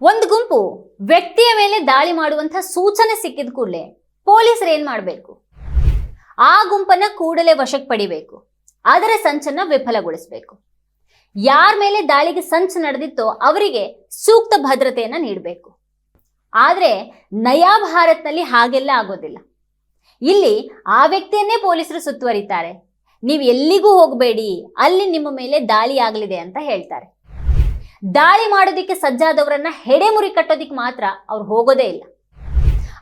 ಒಂದು ಗುಂಪು ವ್ಯಕ್ತಿಯ ಮೇಲೆ ದಾಳಿ ಮಾಡುವಂತ ಸೂಚನೆ ಸಿಕ್ಕಿದ ಕೂಡಲೇ ಪೊಲೀಸರು ಏನ್ ಮಾಡಬೇಕು? ಆ ಗುಂಪನ್ನ ಕೂಡಲೇ ವಶಕ್ಕೆ ಪಡಿಬೇಕು. ಅದರ ಸಂಚನ್ನ ವಿಫಲಗೊಳಿಸಬೇಕು. ಯಾರ ಮೇಲೆ ದಾಳಿಗೆ ಸಂಚು ನಡೆದಿತ್ತೋ ಅವರಿಗೆ ಸೂಕ್ತ ಭದ್ರತೆಯನ್ನ ನೀಡಬೇಕು. ಆದ್ರೆ ನಯಾ ಭಾರತ್ನಲ್ಲಿ ಹಾಗೆಲ್ಲ ಆಗೋದಿಲ್ಲ. ಇಲ್ಲಿ ಆ ವ್ಯಕ್ತಿಯನ್ನೇ ಪೊಲೀಸರು ಸುತ್ತುವರಿತಾರೆ. ನೀವು ಎಲ್ಲಿಗೂ ಹೋಗಬೇಡಿ, ಅಲ್ಲಿ ನಿಮ್ಮ ಮೇಲೆ ದಾಳಿ ಆಗಲಿದೆ ಅಂತ ಹೇಳ್ತಾರೆ. ದಾಳಿ ಮಾಡೋದಕ್ಕೆ ಸಜ್ಜಾದವರನ್ನ ಹೆಡೆಮುರಿ ಕಟ್ಟೋದಿಕ್ಕೆ ಮಾತ್ರ ಅವ್ರು ಹೋಗೋದೇ ಇಲ್ಲ.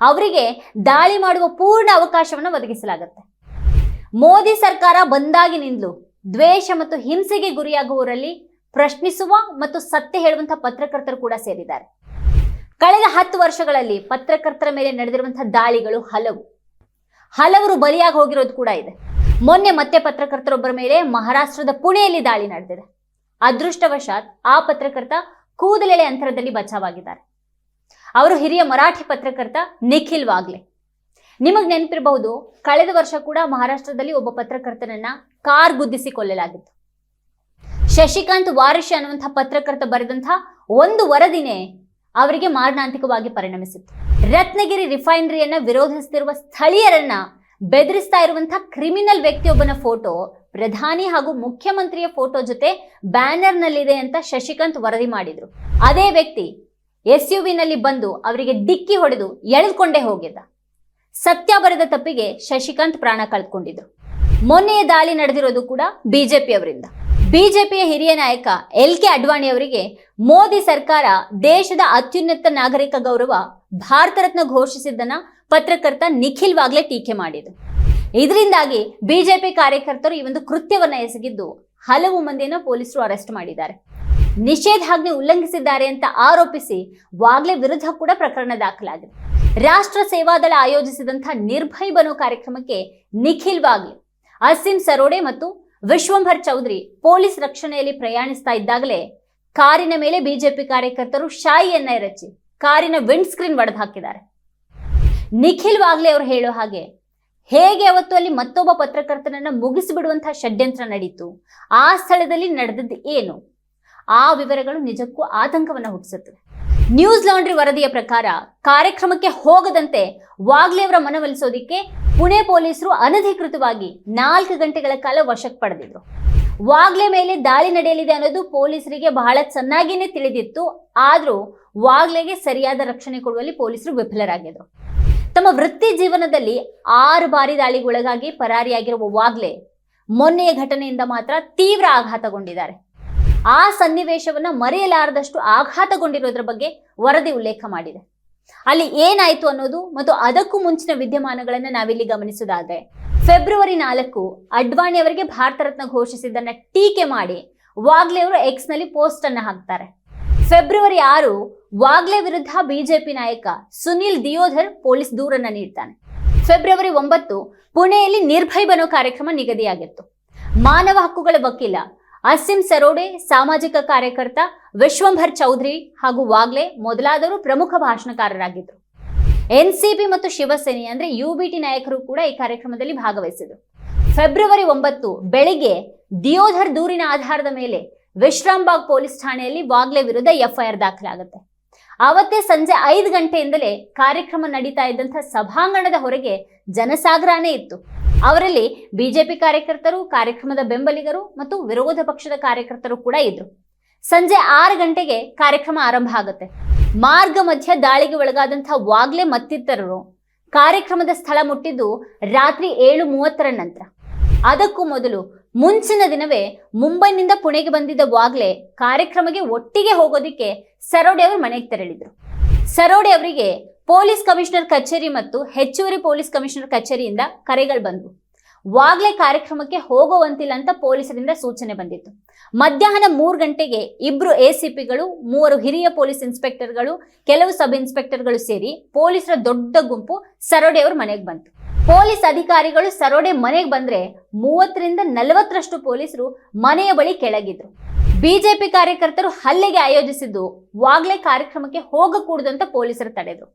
ಅವರಿಗೆ ದಾಳಿ ಮಾಡುವ ಪೂರ್ಣ ಅವಕಾಶವನ್ನು ಒದಗಿಸಲಾಗುತ್ತೆ. ಮೋದಿ ಸರ್ಕಾರ ಬಂದಾಗಿನಿಂದಲೂ ದ್ವೇಷ ಮತ್ತು ಹಿಂಸೆಗೆ ಗುರಿಯಾಗುವವರಲ್ಲಿ ಪ್ರಶ್ನಿಸುವ ಮತ್ತು ಸತ್ಯ ಹೇಳುವಂತಹ ಪತ್ರಕರ್ತರು ಕೂಡ ಸೇರಿದ್ದಾರೆ. ಕಳೆದ ಹತ್ತು ವರ್ಷಗಳಲ್ಲಿ ಪತ್ರಕರ್ತರ ಮೇಲೆ ನಡೆದಿರುವಂತಹ ದಾಳಿಗಳು ಹಲವು. ಹಲವರು ಬಲಿಯಾಗಿ ಹೋಗಿರೋದು ಕೂಡ ಇದೆ. ಮೊನ್ನೆ ಮತ್ತೆ ಪತ್ರಕರ್ತರೊಬ್ಬರ ಮೇಲೆ ಮಹಾರಾಷ್ಟ್ರದ ಪುಣೆಯಲ್ಲಿ ದಾಳಿ ನಡೆದಿದೆ. ಅದೃಷ್ಟವಶಾತ್ ಆ ಪತ್ರಕರ್ತ ಕೂದಲೆಳೆ ಅಂತರದಲ್ಲಿ ಬಚಾವಾಗಿದ್ದಾರೆ. ಅವರು ಹಿರಿಯ ಮರಾಠಿ ಪತ್ರಕರ್ತ ನಿಖಿಲ್ ವಾಗ್ಲೆ. ನಿಮಗೆ ನೆನಪಿರಬಹುದು, ಕಳೆದ ವರ್ಷ ಕೂಡ ಮಹಾರಾಷ್ಟ್ರದಲ್ಲಿ ಒಬ್ಬ ಪತ್ರಕರ್ತನನ್ನ ಕಾರ್ ಗುದ್ದಿಸಿ ಕೊಲ್ಲಲಾಗಿತ್ತು ಶಶಿಕಾಂತ್ ವಾರಿಶ್ ಅನ್ನುವಂಥ ಪತ್ರಕರ್ತ ಬರೆದಂತಹ ಒಂದು ವರದಿನೇ ಅವರಿಗೆ ಮಾರಣಾಂತಿಕವಾಗಿ ಪರಿಣಮಿಸಿತ್ತು. ರತ್ನಗಿರಿ ರಿಫೈನರಿಯನ್ನ ವಿರೋಧಿಸುತ್ತಿರುವ ಸ್ಥಳೀಯರನ್ನ ಬೆದರಿಸ್ತಾ ಇರುವಂತಹ ಕ್ರಿಮಿನಲ್ ವ್ಯಕ್ತಿಯೊಬ್ಬನ ಫೋಟೋ ಪ್ರಧಾನಿ ಹಾಗೂ ಮುಖ್ಯಮಂತ್ರಿಯ ಫೋಟೋ ಜೊತೆ ಬ್ಯಾನರ್ನಲ್ಲಿದೆ ಅಂತ ಶಶಿಕಾಂತ್ ವರದಿ ಮಾಡಿದ್ರು. ಅದೇ ವ್ಯಕ್ತಿ ಎಸ್ ಯು ವಿನಲ್ಲಿ ಬಂದು ಅವರಿಗೆ ಡಿಕ್ಕಿ ಹೊಡೆದು ಎಳೆದುಕೊಂಡೇ ಹೋಗಿದ್ದ. ಸತ್ಯ ಬರೆದ ತಪ್ಪಿಗೆ ಶಶಿಕಾಂತ್ ಪ್ರಾಣ ಕಳೆದುಕೊಂಡಿದ್ರು ಮೊನ್ನೆಯ ದಾಳಿ ನಡೆದಿರೋದು ಕೂಡ ಬಿಜೆಪಿ ಅವರಿಂದ. ಬಿಜೆಪಿಯ ಹಿರಿಯ ನಾಯಕ ಎಲ್ ಕೆ ಅಡ್ವಾಣಿ ಅವರಿಗೆ ಮೋದಿ ಸರ್ಕಾರ ದೇಶದ ಅತ್ಯುನ್ನತ ನಾಗರಿಕ ಗೌರವ, ಭಾರತ ರತ್ನ ಘೋಷಿಸಿದ್ದನ್ನ ಪತ್ರಕರ್ತ ನಿಖಿಲ್ ವಾಗ್ಲೆ ಟೀಕೆ ಮಾಡಿದ್ರು. ಇದರಿಂದಾಗಿ ಬಿಜೆಪಿ ಕಾರ್ಯಕರ್ತರು ಈ ಒಂದು ಕೃತ್ಯವನ್ನ ಎಸಗಿದ್ದು ಹಲವು ಮಂದಿಯನ್ನು ಪೊಲೀಸರು ಅರೆಸ್ಟ್ ಮಾಡಿದ್ದಾರೆ. ನಿಷೇಧಾಜ್ಞೆ ಉಲ್ಲಂಘಿಸಿದ್ದಾರೆ ಅಂತ ಆರೋಪಿಸಿ ವಾಗ್ಲೆ ವಿರುದ್ಧ ಕೂಡ ಪ್ರಕರಣ ದಾಖಲಾಗಿದೆ. ರಾಷ್ಟ್ರ ಸೇವಾದಳ ಆಯೋಜಿಸಿದಂತಹ ನಿರ್ಭಯ್ ಬನೋ ಕಾರ್ಯಕ್ರಮಕ್ಕೆ ನಿಖಿಲ್ ವಾಗ್ಲೆ, ಅಸಿಂ ಸರೋಡೆ ಮತ್ತು ವಿಶ್ವಂಭರ್ ಚೌಧರಿ ಪೊಲೀಸ್ ರಕ್ಷಣೆಯಲ್ಲಿ ಪ್ರಯಾಣಿಸ್ತಾ ಇದ್ದಾಗಲೇ ಕಾರಿನ ಮೇಲೆ ಬಿಜೆಪಿ ಕಾರ್ಯಕರ್ತರು ಶಾಯಿಯನ್ನ ಎರಚಿ ಕಾರಿನ ವಿಂಡ್ ಸ್ಕ್ರೀನ್ ಒಡೆದು ಹಾಕಿದ್ದಾರೆ. ನಿಖಿಲ್ ವಾಗ್ಲೆ ಅವರು ಹೇಳೋ ಹಾಗೆ ಹೇಗೆ ಅವತ್ತು ಅಲ್ಲಿ ಮತ್ತೊಬ್ಬ ಪತ್ರಕರ್ತನನ್ನ ಮುಗಿಸಿಬಿಡುವಂತಹ ಷಡ್ಯಂತ್ರ ನಡೀತು? ಆ ಸ್ಥಳದಲ್ಲಿ ನಡೆದದ್ದು ಏನು? ಆ ವಿವರಗಳು ನಿಜಕ್ಕೂ ಆತಂಕವನ್ನು ಹುಟ್ಟಿಸುತ್ತವೆ ನ್ಯೂಸ್ ಲಾಂಡ್ರಿ ವರದಿಯ ಪ್ರಕಾರ ಕಾರ್ಯಕ್ರಮಕ್ಕೆ ಹೋಗದಂತೆ ವಾಗ್ಲೆ ಅವರ ಮನವೊಲಿಸೋದಿಕ್ಕೆ ಪುಣೆ ಪೊಲೀಸರು ಅನಧಿಕೃತವಾಗಿ ನಾಲ್ಕು ಗಂಟೆಗಳ ಕಾಲ ವಶಕ್ಕೆ ಪಡೆದಿದ್ರು. ವಾಗ್ಲೆ ಮೇಲೆ ದಾಳಿ ನಡೆಯಲಿದೆ ಅನ್ನೋದು ಪೊಲೀಸರಿಗೆ ಬಹಳ ಚೆನ್ನಾಗಿನೇ ತಿಳಿದಿತ್ತು. ಆದರೂ ವಾಗ್ಲೆಗೆ ಸರಿಯಾದ ರಕ್ಷಣೆ ಕೊಡುವಲ್ಲಿ ಪೊಲೀಸರು ವಿಫಲರಾಗಿದ್ರು. ತಮ್ಮ ವೃತ್ತಿ ಜೀವನದಲ್ಲಿ ಆರು ಬಾರಿ ದಾಳಿಗೊಳಗಾಗಿ ಪರಾರಿಯಾಗಿರುವ ವಾಗ್ಲೆ ಮೊನ್ನೆಯ ಘಟನೆಯಿಂದ ಮಾತ್ರ ತೀವ್ರ ಆಘಾತಗೊಂಡಿದ್ದಾರೆ. ಆ ಸನ್ನಿವೇಶವನ್ನ ಮರೆಯಲಾರದಷ್ಟು ಆಘಾತಗೊಂಡಿರೋದ್ರ ಬಗ್ಗೆ ವರದಿ ಉಲ್ಲೇಖ ಮಾಡಿದೆ. ಅಲ್ಲಿ ಏನಾಯ್ತು ಅನ್ನೋದು ಮತ್ತು ಅದಕ್ಕೂ ಮುಂಚಿನ ವಿದ್ಯಮಾನಗಳನ್ನ ನಾವಿಲ್ಲಿ ಗಮನಿಸೋದಾದ್ರೆ ಫೆಬ್ರವರಿ ನಾಲ್ಕು ಅಡ್ವಾಣಿ ಅವರಿಗೆ ಭಾರತ ರತ್ನ ಘೋಷಿಸಿದ್ದನ್ನ ಟೀಕೆ ಮಾಡಿ ವಾಗ್ಲೆ ಅವರು ಎಕ್ಸ್ನಲ್ಲಿ ಪೋಸ್ಟ್ ಅನ್ನ ಹಾಕ್ತಾರೆ. ಫೆಬ್ರವರಿ ಆರು ವಾಗ್ಲೆ ವಿರುದ್ಧ ಬಿಜೆಪಿ ನಾಯಕ ಸುನಿಲ್ ದಿಯೋಧರ್ ಪೊಲೀಸ್ ದೂರನ್ನ ನೀಡ್ತಾನೆ. ಫೆಬ್ರವರಿ ಒಂಬತ್ತು ಪುಣೆಯಲ್ಲಿ ನಿರ್ಭಯ್ ಬನೋ ಕಾರ್ಯಕ್ರಮ ನಿಗದಿಯಾಗಿತ್ತು. ಮಾನವ ಹಕ್ಕುಗಳ ವಕೀಲ ಅಸಿಂ ಸರೋಡೆ, ಸಾಮಾಜಿಕ ಕಾರ್ಯಕರ್ತ ವಿಶ್ವಂಭರ್ ಚೌಧರಿ ಹಾಗೂ ವಾಗ್ಲೆ ಮೊದಲಾದವರು ಪ್ರಮುಖ ಭಾಷಣಕಾರರಾಗಿದ್ದರು ಎನ್ಸಿಪಿ ಮತ್ತು ಶಿವಸೇನೆ ಅಂದ್ರೆ ಯುಬಿಟಿ ನಾಯಕರು ಕೂಡ ಈ ಕಾರ್ಯಕ್ರಮದಲ್ಲಿ ಭಾಗವಹಿಸಿದರು. ಫೆಬ್ರವರಿ ಒಂಬತ್ತು ಬೆಳಿಗ್ಗೆ ದಿಯೋಧರ್ ದೂರಿನ ಆಧಾರದ ಮೇಲೆ ವಿಶ್ರಾಂಬಾಗ್ ಪೊಲೀಸ್ ಠಾಣೆಯಲ್ಲಿ ವಾಗ್ಲೆ ವಿರುದ್ಧ ಎಫ್ಐಆರ್ ದಾಖಲಾಗುತ್ತೆ. ಅವತ್ತೇ ಸಂಜೆ ಐದು ಗಂಟೆಯಿಂದಲೇ ಕಾರ್ಯಕ್ರಮ ನಡೀತಾ ಇದ್ದಂಥ ಸಭಾಂಗಣದ ಹೊರಗೆ ಜನಸಾಗರನೇ ಇತ್ತು. ಅವರಲ್ಲಿ ಬಿಜೆಪಿ ಕಾರ್ಯಕರ್ತರು, ಕಾರ್ಯಕ್ರಮದ ಬೆಂಬಲಿಗರು ಮತ್ತು ವಿರೋಧ ಪಕ್ಷದ ಕಾರ್ಯಕರ್ತರು ಕೂಡ ಇದ್ರು. ಸಂಜೆ ಆರು ಗಂಟೆಗೆ ಕಾರ್ಯಕ್ರಮ ಆರಂಭ ಆಗುತ್ತೆ. ಮಾರ್ಗ ಮಧ್ಯ ದಾಳಿಗೆ ಒಳಗಾದಂಥ ವಾಗ್ಲೆ ಮತ್ತಿತರರು ಕಾರ್ಯಕ್ರಮದ ಸ್ಥಳ ಮುಟ್ಟಿದ್ದು ರಾತ್ರಿ ಏಳು ಮೂವತ್ತರ ನಂತರ. ಅದಕ್ಕೂ ಮೊದಲು ಮುಂಚಿನ ದಿನವೇ ಮುಂಬೈನಿಂದ ಪುಣೆಗೆ ಬಂದಿದ್ದ ವಾಗ್ಲೆ ಕಾರ್ಯಕ್ರಮಕ್ಕೆ ಒಟ್ಟಿಗೆ ಹೋಗೋದಿಕ್ಕೆ ಸರೋಡೆ ಅವರು ಮನೆಗೆ ತೆರಳಿದ್ರು. ಸರೋಡೆ ಅವರಿಗೆ ಪೊಲೀಸ್ ಕಮಿಷನರ್ ಕಚೇರಿ ಮತ್ತು ಹೆಚ್ಚುವರಿ ಪೊಲೀಸ್ ಕಮಿಷನರ್ ಕಚೇರಿಯಿಂದ ಕರೆಗಳು ಬಂದವು. ವಾಗ್ಲೆ ಕಾರ್ಯಕ್ರಮಕ್ಕೆ ಹೋಗುವಂತಿಲ್ಲ ಅಂತ ಪೊಲೀಸರಿಂದ ಸೂಚನೆ ಬಂದಿತ್ತು. ಮಧ್ಯಾಹ್ನ ಮೂರು ಗಂಟೆಗೆ ಇಬ್ರು ಎಸಿಪಿಗಳು, ಮೂವರು ಹಿರಿಯ ಪೊಲೀಸ್ ಇನ್ಸ್ಪೆಕ್ಟರ್ಗಳು, ಕೆಲವು ಸಬ್ ಇನ್ಸ್ಪೆಕ್ಟರ್ಗಳು ಸೇರಿ ಪೊಲೀಸರ ದೊಡ್ಡ ಗುಂಪು ಸರೋಡೆ ಅವರು ಮನೆಗೆ ಬಂತು. ಪೊಲೀಸ್ ಅಧಿಕಾರಿಗಳು ಸರೋಡೆ ಮನೆಗೆ ಬಂದ್ರೆ ಮೂವತ್ತರಿಂದ ನಲವತ್ತರಷ್ಟು ಪೊಲೀಸರು ಮನೆಯ ಬಳಿ ಕೆಳಗಿದ್ರು. ಬಿಜೆಪಿ ಕಾರ್ಯಕರ್ತರು ಹಲ್ಲೆಗೆ ಆಯೋಜಿಸಿದ್ದು ವಾಗ್ಲೆ ಕಾರ್ಯಕ್ರಮಕ್ಕೆ ಹೋಗಕೂಡದಂತ ಪೊಲೀಸರು ತಡೆದ್ರು.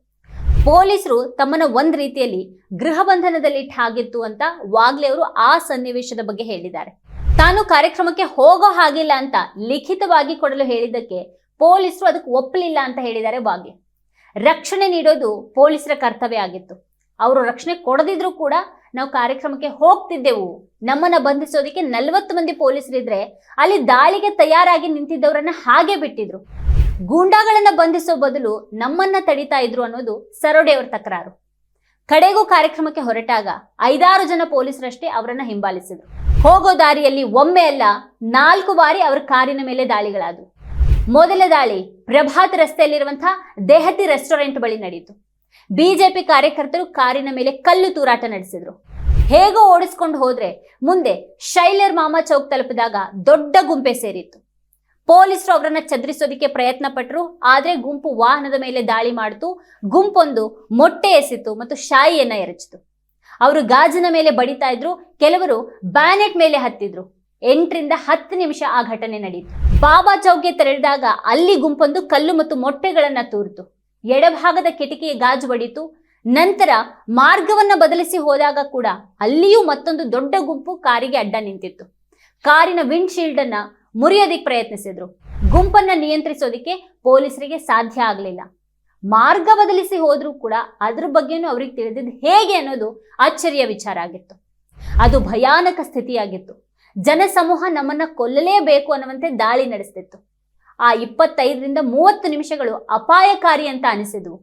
ಪೊಲೀಸರು ತಮ್ಮನ್ನ ಒಂದ್ ರೀತಿಯಲ್ಲಿ ಗೃಹ ಬಂಧನದಲ್ಲಿಟ್ಟು ಹಾಗಿತ್ತು ಅಂತ ವಾಗ್ಲೆ ಅವರು ಆ ಸನ್ನಿವೇಶದ ಬಗ್ಗೆ ಹೇಳಿದ್ದಾರೆ. ತಾನು ಕಾರ್ಯಕ್ರಮಕ್ಕೆ ಹೋಗೋ ಹಾಗಿಲ್ಲ ಅಂತ ಲಿಖಿತವಾಗಿ ಕೊಡಲು ಹೇಳಿದ್ದಕ್ಕೆ ಪೊಲೀಸರು ಅದಕ್ಕೆ ಒಪ್ಪಲಿಲ್ಲ ಅಂತ ಹೇಳಿದ್ದಾರೆ ವಾಗ್ಲೆ. ರಕ್ಷಣೆ ನೀಡೋದು ಪೊಲೀಸರ ಕರ್ತವ್ಯ ಆಗಿತ್ತು. ಅವರು ರಕ್ಷಣೆ ಕೊಡದಿದ್ರು ಕೂಡ ನಾವು ಕಾರ್ಯಕ್ರಮಕ್ಕೆ ಹೋಗ್ತಿದ್ದೆವು. ನಮ್ಮನ್ನ ಬಂಧಿಸೋದಕ್ಕೆ ನಲವತ್ತು ಮಂದಿ ಪೊಲೀಸರಿದ್ರೆ ಅಲ್ಲಿ ದಾಳಿಗೆ ತಯಾರಾಗಿ ನಿಂತಿದ್ದವರನ್ನ ಹಾಗೆ ಬಿಟ್ಟಿದ್ರು. ಗೂಂಡಾಗಳನ್ನ ಬಂಧಿಸೋ ಬದಲು ನಮ್ಮನ್ನ ತಡಿತಾ ಇದ್ರು ಅನ್ನೋದು ಸರೋಡೆಯವರ ತಕರಾರು. ಕಡೆಗೂ ಕಾರ್ಯಕ್ರಮಕ್ಕೆ ಹೊರಟಾಗ ಐದಾರು ಜನ ಪೊಲೀಸರಷ್ಟೇ ಅವರನ್ನ ಹಿಂಬಾಲಿಸಿದ್ರು. ಹೋಗೋ ದಾರಿಯಲ್ಲಿ ಒಮ್ಮೆ ಅಲ್ಲ, ನಾಲ್ಕು ಬಾರಿ ಅವರ ಕಾರಿನ ಮೇಲೆ ದಾಳಿಗಳಾದವು. ಮೊದಲ ದಾಳಿ ಪ್ರಭಾತ್ ರಸ್ತೆಯಲ್ಲಿರುವಂತಹ ದೆಹತಿ ರೆಸ್ಟೋರೆಂಟ್ ಬಳಿ ನಡೆಯಿತು ಬಿಜೆಪಿ ಕಾರ್ಯಕರ್ತರು ಕಾರಿನ ಮೇಲೆ ಕಲ್ಲು ತೂರಾಟ ನಡೆಸಿದ್ರು. ಹೇಗೋ ಓಡಿಸ್ಕೊಂಡು ಹೋದ್ರೆ ಮುಂದೆ ಶೈಲರ್ ಮಾಮಾ ಚೌಕ್ ತಲುಪಿದಾಗ ದೊಡ್ಡ ಗುಂಪೆ ಸೇರಿತ್ತು. ಪೊಲೀಸರು ಅವರನ್ನ ಚದರಿಸೋದಿಕ್ಕೆ ಪ್ರಯತ್ನ ಪಟ್ಟರು ಆದ್ರೆ ಗುಂಪು ವಾಹನದ ಮೇಲೆ ದಾಳಿ ಮಾಡಿತು, ಗುಂಪೊಂದು ಮೊಟ್ಟೆ ಎಸಿತು ಮತ್ತು ಶಾಯಿಯನ್ನ ಎರಚಿತು. ಅವರು ಗಾಜಿನ ಮೇಲೆ ಬಡಿತಾ ಇದ್ರು, ಕೆಲವರು ಬ್ಯಾನೆಟ್ ಮೇಲೆ ಹತ್ತಿದ್ರು. ಎಂಟರಿಂದ ಹತ್ತು ನಿಮಿಷ ಆ ಘಟನೆ ನಡೆಯಿತು ಬಾಬಾ ಚೌಕ್ಗೆ ತೆರಳಿದಾಗ ಅಲ್ಲಿ ಗುಂಪೊಂದು ಕಲ್ಲು ಮತ್ತು ಮೊಟ್ಟೆಗಳನ್ನ ತೂರಿತು. ಎಡಭಾಗದ ಕಿಟಕಿಯ ಗಾಜು ಬಡಿತು ನಂತರ ಮಾರ್ಗವನ್ನ ಬದಲಿಸಿ ಹೋದಾಗ ಕೂಡ ಅಲ್ಲಿಯೂ ಮತ್ತೊಂದು ದೊಡ್ಡ ಗುಂಪು ಕಾರಿಗೆ ಅಡ್ಡ ನಿಂತಿತ್ತು. ಕಾರಿನ ವಿಂಡ್ಶೀಲ್ಡ್ ಅನ್ನ ಮುರಿಯೋದಿಕ್ ಪ್ರಯತ್ನಿಸಿದ್ರು. ಗುಂಪನ್ನ ನಿಯಂತ್ರಿಸೋದಿಕ್ಕೆ ಪೊಲೀಸರಿಗೆ ಸಾಧ್ಯ ಆಗಲಿಲ್ಲ. ಮಾರ್ಗ ಬದಲಿಸಿ ಹೋದ್ರೂ ಕೂಡ ಅದ್ರ ಬಗ್ಗೆನೂ ಅವ್ರಿಗೆ ತಿಳಿದಿದ್ದು ಹೇಗೆ ಅನ್ನೋದು ಆಶ್ಚರ್ಯ ವಿಚಾರ ಆಗಿತ್ತು. ಅದು ಭಯಾನಕ ಸ್ಥಿತಿಯಾಗಿತ್ತು. ಜನಸಮೂಹ ನಮ್ಮನ್ನ ಕೊಲ್ಲಲೇಬೇಕು ಅನ್ನುವಂತೆ ದಾಳಿ ನಡೆಸ್ತಿತ್ತು. ಆ ಇಪ್ಪತ್ತೈದರಿಂದ ಮೂವತ್ತು ನಿಮಿಷಗಳು ಅಪಾಯಕಾರಿ ಅಂತ ಅನಿಸಿದ್ವು.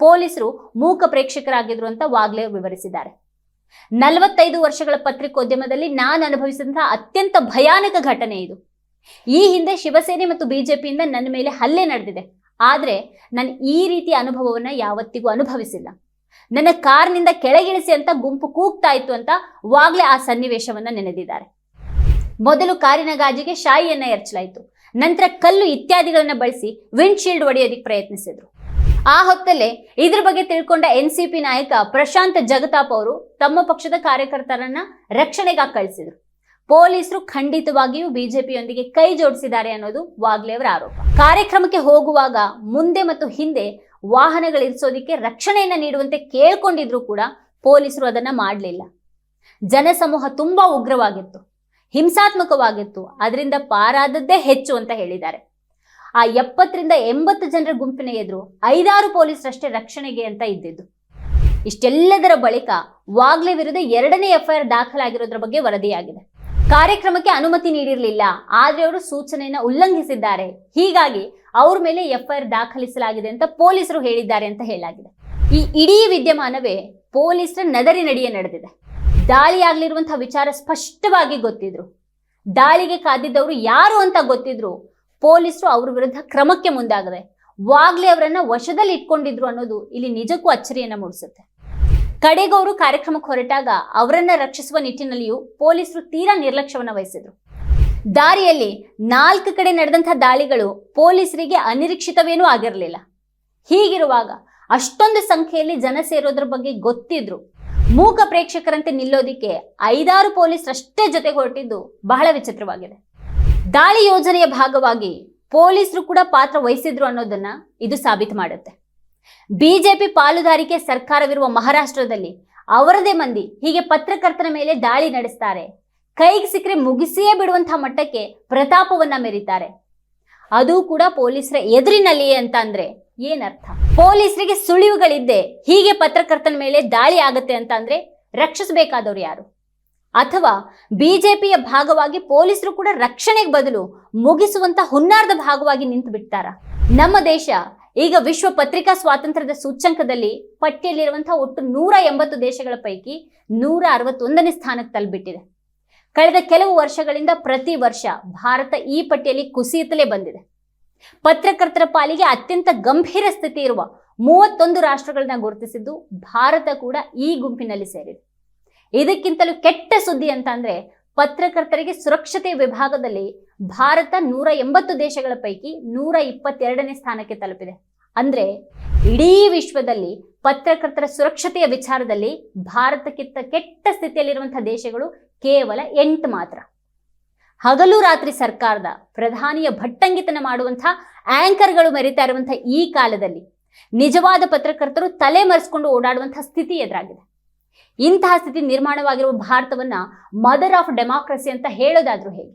ಪೊಲೀಸರು ಮೂಕ ಪ್ರೇಕ್ಷಕರಾಗಿದ್ರು ಅಂತ ವಾಗ್ಲೇ ವಿವರಿಸಿದ್ದಾರೆ. ನಲವತ್ತೈದು ವರ್ಷಗಳ ಪತ್ರಿಕೋದ್ಯಮದಲ್ಲಿ ನಾನು ಅನುಭವಿಸಿದಂತಹ ಅತ್ಯಂತ ಭಯಾನಕ ಘಟನೆ ಇದು. ಈ ಹಿಂದೆ ಶಿವಸೇನೆ ಮತ್ತು ಬಿಜೆಪಿಯಿಂದ ನನ್ನ ಮೇಲೆ ಹಲ್ಲೆ ನಡೆದಿದೆ. ಆದ್ರೆ ನಾನು ಈ ರೀತಿಯ ಅನುಭವವನ್ನ ಯಾವತ್ತಿಗೂ ಅನುಭವಿಸಿಲ್ಲ. ನನ್ನ ಕಾರ್ನಿಂದ ಕೆಳಗಿಳಿಸಿ ಅಂತ ಗುಂಪು ಕೂಗ್ತಾ ಇತ್ತು ಅಂತ ವಾಗ್ಲೇ ಆ ಸನ್ನಿವೇಶವನ್ನ ನೆನೆದಿದ್ದಾರೆ. ಮೊದಲು ಕಾರಿನ ಗಾಜಿಗೆ ಶಾಯಿಯನ್ನ ಎರಚಲಾಯಿತು. ನಂತರ ಕಲ್ಲು ಇತ್ಯಾದಿಗಳನ್ನ ಬಳಸಿ ವಿಂಡ್ಶೀಲ್ಡ್ ಒಡೆಯೋದಿಕ್ಕೆ ಪ್ರಯತ್ನಿಸಿದ್ರು. ಆ ಹೊತ್ತಲ್ಲೇ ಇದ್ರ ಬಗ್ಗೆ ತಿಳ್ಕೊಂಡ ಎನ್ ಸಿ ಪಿ ನಾಯಕ ಪ್ರಶಾಂತ್ ಜಗತಾಪ್ ಅವರು ತಮ್ಮ ಪಕ್ಷದ ಕಾರ್ಯಕರ್ತರನ್ನ ರಕ್ಷಣೆಗಾಗಿ ಕಳಿಸಿದ್ರು. ಪೊಲೀಸರು ಖಂಡಿತವಾಗಿಯೂ ಬಿಜೆಪಿಯೊಂದಿಗೆ ಕೈ ಜೋಡಿಸಿದ್ದಾರೆ ಅನ್ನೋದು ವಾಗ್ಲೆ ಅವರ ಆರೋಪ. ಕಾರ್ಯಕ್ರಮಕ್ಕೆ ಹೋಗುವಾಗ ಮುಂದೆ ಮತ್ತು ಹಿಂದೆ ವಾಹನಗಳಿರಿಸೋದಿಕ್ಕೆ ರಕ್ಷಣೆಯನ್ನ ನೀಡುವಂತೆ ಕೇಳ್ಕೊಂಡಿದ್ರು ಕೂಡ ಪೊಲೀಸರು ಅದನ್ನ ಮಾಡಲಿಲ್ಲ. ಜನಸಮೂಹ ತುಂಬಾ ಉಗ್ರವಾಗಿತ್ತು. ಹಿಂಸಾತ್ಮಕವಾಗಿತ್ತು. ಅದರಿಂದ ಪಾರಾದದ್ದೇ ಹೆಚ್ಚು ಅಂತ ಹೇಳಿದ್ದಾರೆ. ಆ ಎಪ್ಪತ್ತರಿಂದ ಎಂಬತ್ತು ಜನರ ಗುಂಪಿನ ಎದುರು ಐದಾರು ಪೊಲೀಸರಷ್ಟೇ ರಕ್ಷಣೆಗೆ ಅಂತ ಇದ್ದಿದ್ದು. ಇಷ್ಟೆಲ್ಲದರ ಬಳಿಕ ವಾಗ್ಲೆ ವಿರುದ್ಧ ಎರಡನೇ ಎಫ್ಐಆರ್ ದಾಖಲಾಗಿರೋದ್ರ ಬಗ್ಗೆ ವರದಿಯಾಗಿದೆ. ಕಾರ್ಯಕ್ರಮಕ್ಕೆ ಅನುಮತಿ ನೀಡಿರಲಿಲ್ಲ. ಆದ್ರೆ ಅವರು ಸೂಚನೆಯನ್ನು ಉಲ್ಲಂಘಿಸಿದ್ದಾರೆ. ಹೀಗಾಗಿ ಅವ್ರ ಮೇಲೆ ಎಫ್ಐಆರ್ ದಾಖಲಿಸಲಾಗಿದೆ ಅಂತ ಪೊಲೀಸರು ಹೇಳಿದ್ದಾರೆ ಅಂತ ಹೇಳಲಾಗಿದೆ. ಈ ಇಡೀ ವಿದ್ಯಮಾನವೇ ಪೊಲೀಸರ ನದರಿ ನಡೆಯೇ ನಡೆದಿದೆ. ದಾಳಿಯಾಗ್ಲಿರುವಂತಹ ವಿಚಾರ ಸ್ಪಷ್ಟವಾಗಿ ಗೊತ್ತಿದ್ರು. ದಾಳಿಗೆ ಕಾದಿದ್ದವರು ಯಾರು ಅಂತ ಗೊತ್ತಿದ್ರು. ಪೊಲೀಸರು ಅವ್ರ ವಿರುದ್ಧ ಕ್ರಮಕ್ಕೆ ಮುಂದಾಗದೆ ವಾಗ್ಲಿ ಅವರನ್ನ ವಶದಲ್ಲಿ ಇಟ್ಕೊಂಡಿದ್ರು ಅನ್ನೋದು ಇಲ್ಲಿ ನಿಜಕ್ಕೂ ಅಚ್ಚರಿಯನ್ನ ಮೂಡಿಸುತ್ತೆ. ಕಡೆಗೌರು ಕಾರ್ಯಕ್ರಮಕ್ಕೆ ಹೊರಟಾಗ ಅವರನ್ನ ರಕ್ಷಿಸುವ ನಿಟ್ಟಿನಲ್ಲಿಯೂ ಪೊಲೀಸರು ತೀರಾ ನಿರ್ಲಕ್ಷ್ಯವನ್ನ ವಹಿಸಿದ್ರು. ದಾರಿಯಲ್ಲಿ ನಾಲ್ಕು ಕಡೆ ನಡೆದಂತಹ ದಾಳಿಗಳು ಪೊಲೀಸರಿಗೆ ಅನಿರೀಕ್ಷಿತವೇನೂ ಆಗಿರಲಿಲ್ಲ. ಹೀಗಿರುವಾಗ ಅಷ್ಟೊಂದು ಸಂಖ್ಯೆಯಲ್ಲಿ ಜನ ಸೇರೋದ್ರ ಬಗ್ಗೆ ಗೊತ್ತಿದ್ರು. ಮೂಕ ಪ್ರೇಕ್ಷಕರಂತೆ ನಿಲ್ಲೋದಿಕ್ಕೆ ಐದಾರು ಪೊಲೀಸರಷ್ಟೇ ಜೊತೆಗೆ ಹೊರಟಿದ್ದು ಬಹಳ ವಿಚಿತ್ರವಾಗಿದೆ. ದಾಳಿ ಯೋಜನೆಯ ಭಾಗವಾಗಿ ಪೊಲೀಸರು ಕೂಡ ಪಾತ್ರ ವಹಿಸಿದ್ರು ಅನ್ನೋದನ್ನ ಇದು ಸಾಬೀತು ಮಾಡುತ್ತೆ. ಬಿಜೆಪಿ ಪಾಲುದಾರಿಕೆ ಸರ್ಕಾರವಿರುವ ಮಹಾರಾಷ್ಟ್ರದಲ್ಲಿ ಅವರದೇ ಮಂದಿ ಹೀಗೆ ಪತ್ರಕರ್ತನ ಮೇಲೆ ದಾಳಿ ನಡೆಸ್ತಾರೆ. ಕೈಗೆ ಸಿಕ್ಕರೆ ಮುಗಿಸಿಯೇ ಬಿಡುವಂತಹ ಮಟ್ಟಕ್ಕೆ ಪ್ರತಾಪವನ್ನ ಮೆರೀತಾರೆ. ಅದು ಕೂಡ ಪೊಲೀಸರ ಎದುರಿನಲ್ಲಿಯೇ ಅಂತ ಅಂದ್ರೆ ಏನರ್ಥ? ಪೊಲೀಸರಿಗೆ ಸುಳಿವುಗಳಿದ್ದೆ ಹೀಗೆ ಪತ್ರಕರ್ತನ ಮೇಲೆ ದಾಳಿ ಆಗತ್ತೆ ಅಂತ ಅಂದ್ರೆ ರಕ್ಷಿಸಬೇಕಾದವ್ರು ಯಾರು? ಅಥವಾ ಬಿಜೆಪಿಯ ಭಾಗವಾಗಿ ಪೊಲೀಸರು ಕೂಡ ರಕ್ಷಣೆಗೆ ಬದಲು ಮುಗಿಸುವಂತ ಹುನ್ನಾರದ ಭಾಗವಾಗಿ ನಿಂತು ಬಿಡ್ತಾರ? ನಮ್ಮ ದೇಶ ಈಗ ವಿಶ್ವ ಪತ್ರಿಕಾ ಸ್ವಾತಂತ್ರ್ಯದ ಸೂಚ್ಯಂಕದಲ್ಲಿ ಪಟ್ಟಿಯಲ್ಲಿರುವಂತಹ ಒಟ್ಟು ನೂರ ಎಂಬತ್ತು ದೇಶಗಳ ಪೈಕಿ ನೂರ ಅರವತ್ತೊಂದನೇ ಸ್ಥಾನಕ್ಕೆ ತಲುಪಿಟ್ಟಿದೆ ಕಳೆದ ಕೆಲವು ವರ್ಷಗಳಿಂದ ಪ್ರತಿ ವರ್ಷ ಭಾರತ ಈ ಪಟ್ಟಿಯಲ್ಲಿ ಕುಸಿಯುತ್ತಲೇ ಬಂದಿದೆ. ಪತ್ರಕರ್ತರ ಪಾಲಿಗೆ ಅತ್ಯಂತ ಗಂಭೀರ ಸ್ಥಿತಿ ಇರುವ ಮೂವತ್ತೊಂದು ರಾಷ್ಟ್ರಗಳನ್ನ ಗುರುತಿಸಿದ್ದು ಭಾರತ ಕೂಡ ಈ ಗುಂಪಿನಲ್ಲಿ ಸೇರಿದೆ. ಇದಕ್ಕಿಂತಲೂ ಕೆಟ್ಟ ಸುದ್ದಿ ಅಂತ ಅಂದ್ರೆ ಪತ್ರಕರ್ತರಿಗೆ ಸುರಕ್ಷತೆ ವಿಭಾಗದಲ್ಲಿ ಭಾರತ ನೂರ ಎಂಬತ್ತು ದೇಶಗಳ ಪೈಕಿ ನೂರ ಇಪ್ಪತ್ತೆರಡನೇ ಸ್ಥಾನಕ್ಕೆ ತಲುಪಿದೆ. ಅಂದ್ರೆ ಇಡೀ ವಿಶ್ವದಲ್ಲಿ ಪತ್ರಕರ್ತರ ಸುರಕ್ಷತೆಯ ವಿಚಾರದಲ್ಲಿ ಭಾರತಕ್ಕಿಂತ ಕೆಟ್ಟ ಸ್ಥಿತಿಯಲ್ಲಿರುವಂತಹ ದೇಶಗಳು ಕೇವಲ ಎಂಟು ಮಾತ್ರ. ಹಗಲು ರಾತ್ರಿ ಸರ್ಕಾರದ ಪ್ರಧಾನಿಯ ಭಟ್ಟಂಗಿತನ ಮಾಡುವಂತಹ ಆಂಕರ್ಗಳು ಮೆರಿತಾ ಇರುವಂತಹ ಈ ಕಾಲದಲ್ಲಿ ನಿಜವಾದ ಪತ್ರಕರ್ತರು ತಲೆ ಮರೆಸ್ಕೊಂಡು ಓಡಾಡುವಂತಹ ಸ್ಥಿತಿ ಎದುರಾಗಿದೆ. ಇಂತಹ ಸ್ಥಿತಿ ನಿರ್ಮಾಣವಾಗಿರುವ ಭಾರತವನ್ನ ಮದರ್ ಆಫ್ ಡೆಮಾಕ್ರಸಿ ಅಂತ ಹೇಳೋದಾದ್ರೂ ಹೇಗೆ?